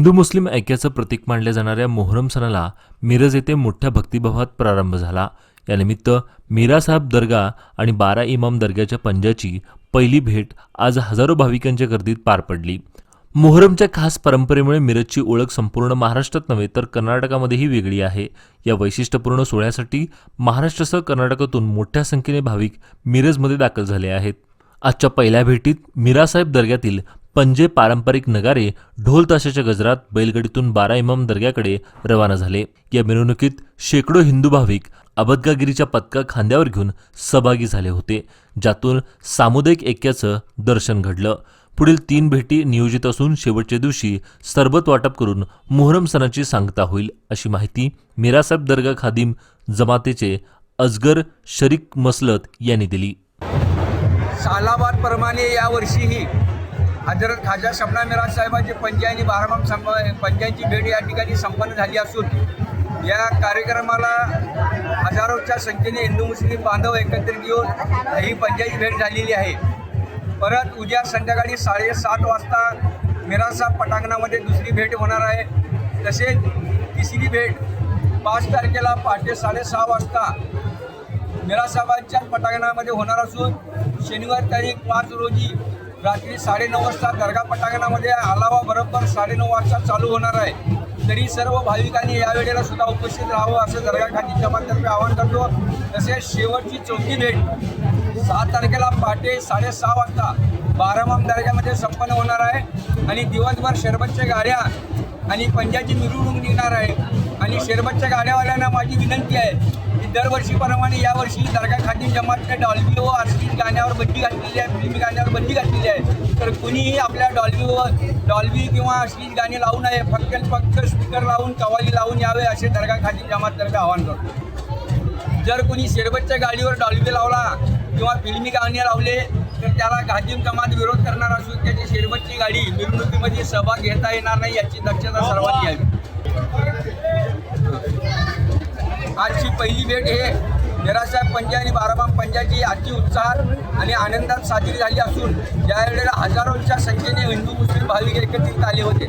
हिंदू मुस्लिम ऐक्याचं प्रतीक मानल्या जाणाऱ्या मोहरम सणाला मिरज येथे मोठ्या भक्तिभावात प्रारंभ झाला. यानिमित्त मीरासाहेब दर्गा आणि बारा इमाम दर्ग्याच्या पंजाची पहिली भेट आज हजारो भाविकांच्या गर्दीत पार पडली. मोहरमच्या खास परंपरेमुळे मिरजची ओळख संपूर्ण महाराष्ट्रात नव्हे तर कर्नाटकामध्येही वेगळी आहे. या वैशिष्ट्यपूर्ण सोहळ्यासाठी महाराष्ट्रासह कर्नाटकातून मोठ्या संख्येने भाविक मिरजमध्ये दाखल झाले आहेत. आजच्या पहिल्या भेटीत मीरासाहेब दर्ग्यातील पंजे पारंपरिक नगारे ढोल ताशाच्या गजरात बैलगडीतून बारा इमाम दर्ग्याकडे रवाना झाले. या मिरवणुकीत शेकडो हिंदू भाविक अबदगागिरीच्या पथका खांद्यावर घेऊन सहभागी झाले होते ज्यातून सामुदायिक ऐक्याचं दर्शन घडलं. पुढील तीन भेटी नियोजित असून शेवटच्या दिवशी सरबत वाटप करून मोहरम सणाची सांगता होईल अशी माहिती मिरासाहेब दर्गा खादिम जमातेचे अजगर शरीक मसलत यांनी दिली. सालाबादप्रमाणे यावर्षीही हजरत खाजा शबना मिराज साहेबांची पंजे बारामाम संप पंचायतची भेट या ठिकाणी संपन्न झाली असून या कार्यक्रमाला हजारोच्या संख्येने हिंदू मुस्लिम बांधव एकत्रित येऊन ही पंचायत भेट झालेली आहे. परत उद्या संध्याकाळी साडेसात वाजता मिरासा पटांगणामध्ये दुसरी भेट होणार आहे. तसेच तिसरी भेट पाच तारखेला पहाटे साडेसहा वाजता मिरासाहेबांच्या पटांगणामध्ये होणार असून शनिवार तारीख पाच रोजी रात्री साडेनऊ वाजता दर्गा पटांगणामध्ये आलावा बरोबर साडेनऊ वाजता चालू होणार आहे. तरी सर्व भाविकांनी या वेळेला सुद्धा उपस्थित राहावं असं दर्गा खाती जमातर्फे आवाहन करतो. तसेच शेवटची चौथी भेट सात तारखेला पहाटे साडेसहा वाजता बारामाम दर्ग्यामध्ये संपन्न होणार आहे. आणि दिवसभर शरबतच्या गाड्या आणि पंजाची मिरवणूक निघणार आहे. आणि शरबतच्या गाड्यावाल्यांना माझी विनंती आहे दरवर्षीप्रमाणे यावर्षी दर्गा खाती जमातने डॉल्बी व अश्लील गाण्यावर बंदी घातलेली आहे फिल्मी गाण्यावर बंदी घातलेली आहे. तर कुणीही आपल्या डॉल्बी व डॉल्बी किंवा अश्लील गाणी लावू नये फक्त फक्त स्पीकर लावून कवाली लावून यावे असे दर्गा खाती जमाततर्फे आवाहन करतो. जर कोणी शेरबतच्या गाडीवर डॉल्बी लावला किंवा फिल्मी गाणे लावले तर त्याला घाजीम जमात विरोध करणार असून त्याची शेरबतची गाडी मिरवणुकीमध्ये सहभाग घेता येणार नाही याची दक्षता सर्वांनी घ्यावी. आजची पहिली भेट हे मिरासाहेब पंजा आणि बाराबाम पंजाची आजची उत्साहात आणि आनंदात साजरी झाली असून ज्या वेळेला संख्येने हिंदू मुस्लिम भाविक एकत्रित आले होते.